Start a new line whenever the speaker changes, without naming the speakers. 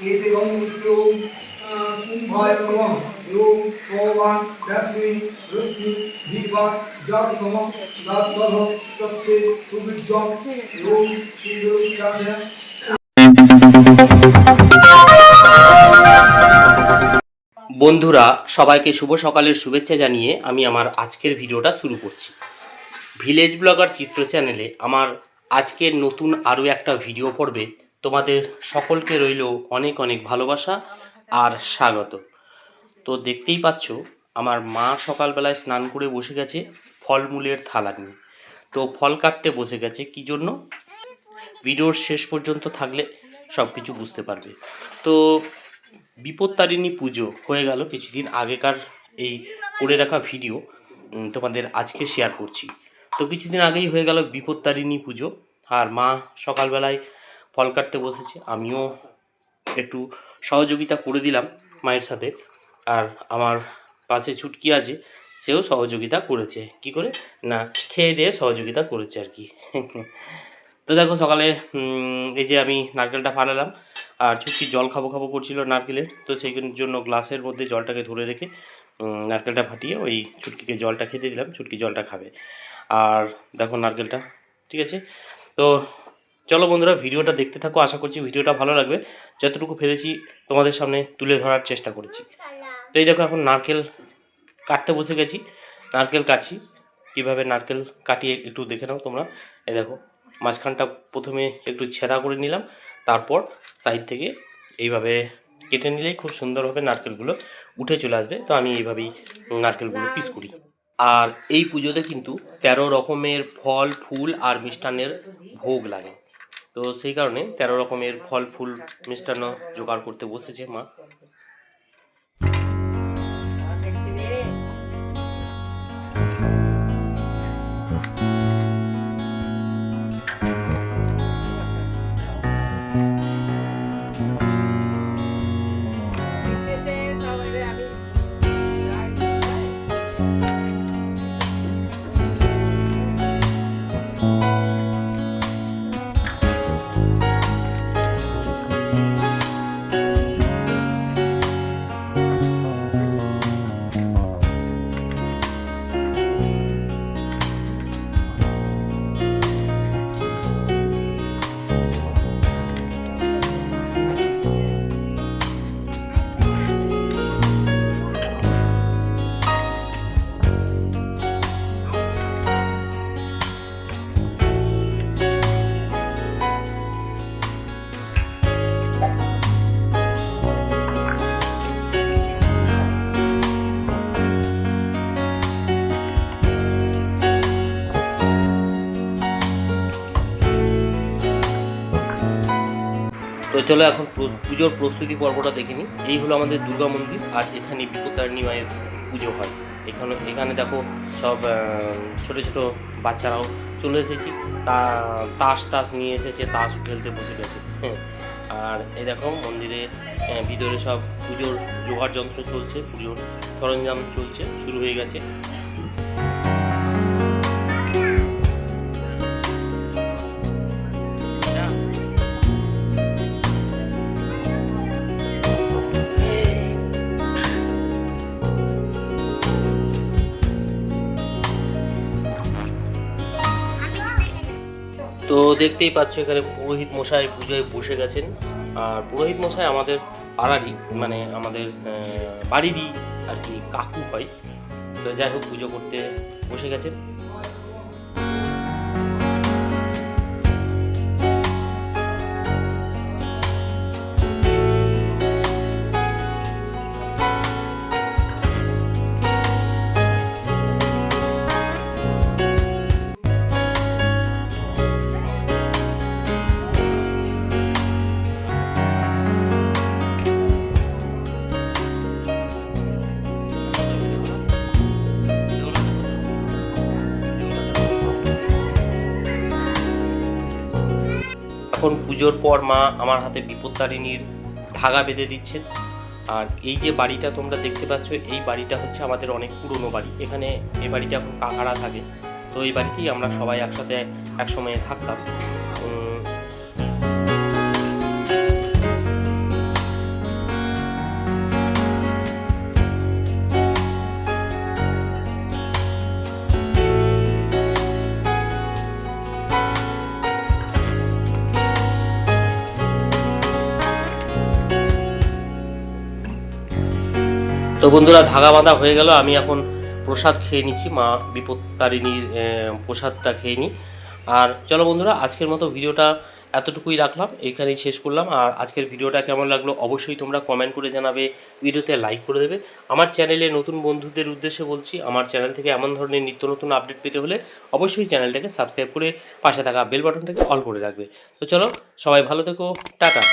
এতে
বন্ধুরা, সবাইকে শুভ সকালের শুভেচ্ছা জানিয়ে আমি আমার আজকের ভিডিওটা শুরু করছি। ভিলেজ ব্লগার চিত্র চ্যানেলে আমার আজকের নতুন আরও একটা ভিডিও পড়বে তোমাদের সকলকে রইল অনেক অনেক ভালোবাসা আর স্বাগত। তো দেখতেই পাচ্ছ, আমার মা সকালবেলায় স্নান করে বসে গেছে ফলমূলের থালা নিয়ে। তো ফল কাটতে বসে গেছে, কী জন্য? ভিডিওর শেষ পর্যন্ত থাকলে সব কিছু বুঝতে পারবে। তো বিপত্তারিণী পুজো হয়ে গেল কিছুদিন আগেকার এই করে রাখা ভিডিও তোমাদের আজকে শেয়ার করছি। তো কিছুদিন আগেই হয়ে গেল বিপত্তারিণী পুজো, আর মা সকালবেলায় ফল কাটতে বসেছে, আমিও একটু সহযোগিতা করে দিলাম মায়ের সাথে। আর আমার পাশে ছুটকি আছে, সেও সহযোগিতা করেছে। কি করে? না, খেয়ে দিয়ে সহযোগিতা করেছে আর কি। তো দেখো সকালে এই যে আমি নারকেলটা ফাটালাম, আর ছুটকি জল খাব খাব করছিল নারকেলের। তো সেই জন্য গ্লাসের মধ্যে জলটাকে ধরে রেখে নারকেলটা ফাটিয়ে ওই ছুটকিকে জলটা খেতে দিলাম, ছুটকি জলটা খাবে। আর দেখো নারকেলটা, ঠিক আছে? তো চলো বন্ধুরা, ভিডিওটা দেখতে থাকো, আশা করছি ভিডিওটা ভালো লাগবে। যতটুকু পেরেছি তোমাদের সামনে তুলে ধরার চেষ্টা করেছি। তো এই দেখো, এখন নারকেল কাটতে বসে গেছি। নারকেল কাটছি। কীভাবে নারকেল কাটিয়ে একটু দেখে নাও তোমরা। এই দেখো, মাঝখানটা প্রথমে একটু ছেঁড়া করে নিলাম। তারপর সাইড থেকে এইভাবে কেটে নিলেই খুব সুন্দরভাবে নারকেলগুলো উঠে চলে আসবে। তো আমি এইভাবেই নারকেলগুলো পিস করি। আর এই পুজোতে কিন্তু তেরো রকমের ফল, ফুল আর মিষ্টান্নের ভোগ লাগে। তো সেই কারণে তেরো রকমের ফল ফুল মিষ্টান্ন জোগাড় করতে বসেছে মা। তো চলো এখন পুজোর প্রস্তুতি পর্বটা দেখে নিই। এই হলো আমাদের দুর্গা মন্দির, আর এখানে বিপত্তারিণী মায়ের পুজো হয়। এখানে এখানে দেখো সব ছোট ছোট বাচ্চারাও চলে এসেছি। তা, তাস টাস নিয়ে এসেছে, তাস খেলতে বসে গেছে। হ্যাঁ। আর এই দেখো মন্দিরে ভিতরে সব পুজোর জোগাড় যন্ত্র চলছে, পুজোর সরঞ্জাম চলছে, শুরু হয়ে গেছে। তো দেখতেই পাচ্ছ এখানে পুরোহিত মশাই পুজোয় বসে গেছেন। আর পুরোহিত মশাই আমাদের পাড়ারই মানে আমাদের বাড়িরই আর কি কাকু হয়। তো যাই হোক, পুজো করতে বসে গেছেন। এখন পুজোর পর মা আমার হাতে বিপত্তারিণীর ধাগা বেঁধে দিচ্ছেন, আর এই যে বাড়িটা তোমরা দেখতে পাচ্ছ, এই বাড়িটা হচ্ছে আমাদের অনেক পুরনো বাড়ি। এখানে এই বাড়িতে এখন কাকারা থাকে, তো এই বাড়িতেই আমরা সবাই একসাথে একসময়ে থাকতাম। তো বন্ধুরা ধাগা বাঁধা হয়ে গেল। আমি এখন প্রসাদ খেয়ে নিচ্ছি। মা বিপত্তারিণীর প্রসাদটা খেয়ে নিই আর চলো বন্ধুরা, আজকের মতো ভিডিওটা এতটুকুই রাখলাম। এখানেই শেষ করলাম। আর আজকের ভিডিওটা কেমন লাগল অবশ্যই তোমরা কমেন্ট করে জানাবে, ভিডিওতে লাইক করে দেবে। আমার চ্যানেলে নতুন বন্ধুদের উদ্দেশ্যে বলছি, আমার চ্যানেল থেকে এমন ধরনের নিত্য নতুন আপডেট পেতে হলে অবশ্যই চ্যানেলটাকে সাবস্ক্রাইব করে পাশে থাকা বেল বাটনটাকে অল করে রাখবে। তো চলো, সবাই ভালো থেকো। টাটা।